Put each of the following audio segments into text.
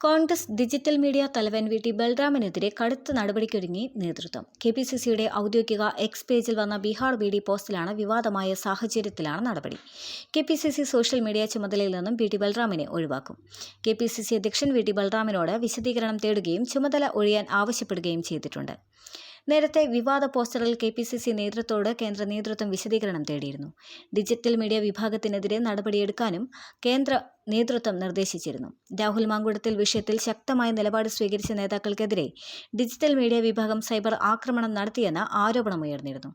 Congress digital media തലവൻ V T ബൽറാമിനെതിരെ കടുത്ത നടപടിക്കൊരുങ്ങി നേതൃത്വം. കെ പി സി സിയുടെ ഔദ്യോഗിക എക്സ് പേജിൽ വന്ന ബീഹാർ ബി ഡി പോസ്റ്റിലാണ് വിവാദമായ സാഹചര്യത്തിലാണ് നടപടി. K P C C social media ചുമതലയിൽ നിന്നും വി ടി ബൽറാമിനെ ഒഴിവാക്കും. കെ പി സി സി അധ്യക്ഷൻ വി ടി ബൽറാമിനോട് വിശദീകരണം തേടുകയും ചുമതല ഒഴിയാൻ ആവശ്യപ്പെടുകയും ചെയ്തിട്ടുണ്ട്. നേരത്തെ വിവാദ പോസ്റ്ററിൽ കെ പി സി സി നേതൃത്വത്തോട് കേന്ദ്ര നേതൃത്വം വിശദീകരണം തേടിയിരുന്നു. ഡിജിറ്റൽ മീഡിയ വിഭാഗത്തിനെതിരെ നടപടിയെടുക്കാനും കേന്ദ്ര നേതൃത്വം നിർദ്ദേശിച്ചിരുന്നു. രാഹുൽ മാങ്കുടത്തിൽ വിഷയത്തിൽ ശക്തമായ നിലപാട് സ്വീകരിച്ച നേതാക്കൾക്കെതിരെ ഡിജിറ്റൽ മീഡിയ വിഭാഗം സൈബർ ആക്രമണം നടത്തിയെന്ന ആരോപണമുയർന്നിരുന്നു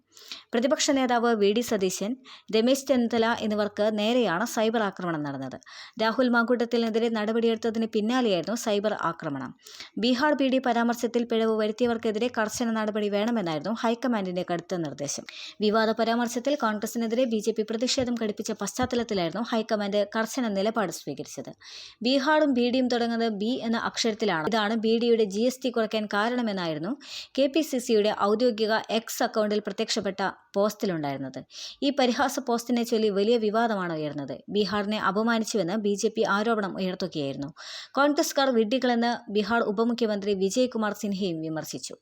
പ്രതിപക്ഷ നേതാവ് വി. ഡി. സതീശൻ രമേശ് ചെന്നിത്തല എന്നിവർക്ക് നേരെയാണ് സൈബർ ആക്രമണം നടന്നത്. രാഹുൽ മാങ്കുട്ടത്തിനെതിരെ നടപടിയെടുത്തതിന് പിന്നാലെയായിരുന്നു സൈബർ ആക്രമണം. ബീഹാർ പി ഡി പരാമർശത്തിൽ പിഴവ് വരുത്തിയവർക്കെതിരെ കർശന നടപടി വേണമെന്നായിരുന്നു ഹൈക്കമാൻഡിന്റെ കടുത്ത നിർദ്ദേശം. വിവാദ പരാമർശത്തിൽ കോൺഗ്രസിനെതിരെ ബി പ്രതിഷേധം ഘടിപ്പിച്ച പശ്ചാത്തലത്തിലായിരുന്നു ഹൈക്കമാൻഡ് കർശന നിലപാട് സ്വീകരിച്ചത്. ബീഹാറും ബി ഡിയും തുടങ്ങുന്നത് ബി എന്ന അക്ഷരത്തിലാണ്. ഇതാണ് ബി ഡിയുടെ ജി എസ് ടി കുറയ്ക്കാൻ കാരണമെന്നായിരുന്നു കെ പി സി സിയുടെ ഔദ്യോഗിക എക്സ് അക്കൗണ്ടിൽ പ്രത്യക്ഷപ്പെട്ട പോസ്റ്റിലുണ്ടായിരുന്നത്. ഈ പരിഹാസ പോസ്റ്റിനെ ചൊല്ലി വലിയ വിവാദമാണ് ഉയർന്നത്. ബീഹാറിനെ അപമാനിച്ചുവെന്ന് ബി ജെ പി ആരോപണം ഉയർത്തുകയായിരുന്നു. കോൺഗ്രസ്കാർ വിഡ്ഢികളെന്ന് ബീഹാർ ഉപമുഖ്യമന്ത്രി വിജയ് കുമാർ സിൻഹയും വിമർശിച്ചു.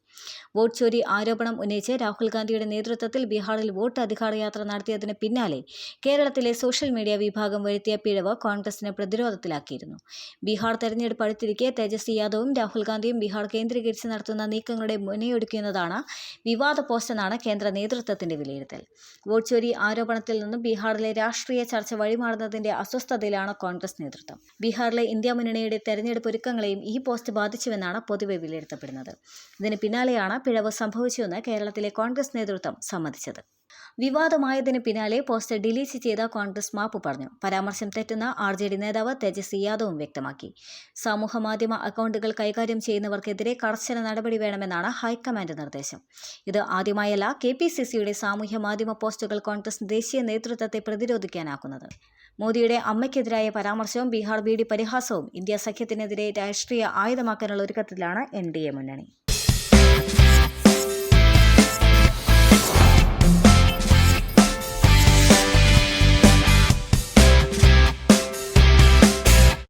വോട്ട് ചോരി ആരോപണം ഉന്നയിച്ച് രാഹുൽ ഗാന്ധിയുടെ നേതൃത്വത്തിൽ ബീഹാറിൽ വോട്ട് അധികാര യാത്ര നടത്തിയതിന് പിന്നാലെ കേരളത്തിലെ സോഷ്യൽ മീഡിയ വിഭാഗം വരുത്തിയ പിഴവ് കോൺഗ്രസിനെ പ്രതിരോധത്തിലാക്കിയിരുന്നു. ബീഹാർ തെരഞ്ഞെടുപ്പ് അടുത്തിരിക്കെ തേജസ്വി യാദവും രാഹുൽ ഗാന്ധിയും ബീഹാർ കേന്ദ്രീകരിച്ച് നടത്തുന്ന നീക്കങ്ങളുടെ മുനയൊടുക്കുന്നതാണ് വിവാദ പോസ്റ്റെന്നാണ് കേന്ദ്ര നേതൃത്വത്തിന്റെ വിലയിരുത്തൽ. വോട്ട് ചോരി ആരോപണത്തിൽ നിന്നും ബീഹാറിലെ രാഷ്ട്രീയ ചർച്ച വഴിമാറുന്നതിന്റെ അസ്വസ്ഥതയിലാണ് കോൺഗ്രസ് നേതൃത്വം. ബീഹാറിലെ ഇന്ത്യ മുന്നണിയുടെ തെരഞ്ഞെടുപ്പ് ഒരുക്കങ്ങളെയും ഈ പോസ്റ്റ് ബാധിച്ചുവെന്നാണ് പൊതുവെ വിലയിരുത്തപ്പെടുന്നത്. ഇതിന് പിന്നാലെയാണ് പിഴവ് സംഭവിച്ചുവെന്ന് കേരളത്തിലെ കോൺഗ്രസ് നേതൃത്വം സമ്മതിച്ചത്. വിവാദമായതിന് പിന്നാലെ പോസ്റ്റ് ഡിലീറ്റ് ചെയ്ത കോൺഗ്രസ് മാപ്പ് പറഞ്ഞു. പരാമർശം തെറ്റുന്ന ആർ ജെ ഡി നേതാവ് തേജസ്വി യാദവും വ്യക്തമാക്കി. സമൂഹമാധ്യമ അക്കൗണ്ടുകൾ കൈകാര്യം ചെയ്യുന്നവർക്കെതിരെ കർശന നടപടി വേണമെന്നാണ് ഹൈക്കമാൻഡ് നിർദ്ദേശം. ഇത് ആദ്യമായല്ല കെ പി സി സിയുടെ സാമൂഹ്യ മാധ്യമ പോസ്റ്റുകൾ കോൺഗ്രസ് ദേശീയ നേതൃത്വത്തെ പ്രതിരോധിക്കാനാക്കുന്നത്. മോദിയുടെ അമ്മയ്ക്കെതിരായ പരാമർശവും ബീഹാർ ബി ഡി പരിഹാസവും ഇന്ത്യ സഖ്യത്തിനെതിരെ രാഷ്ട്രീയ ആയുധമാക്കാനുള്ള ഒരുക്കത്തിലാണ് എൻ ഡി എ മുന്നണി.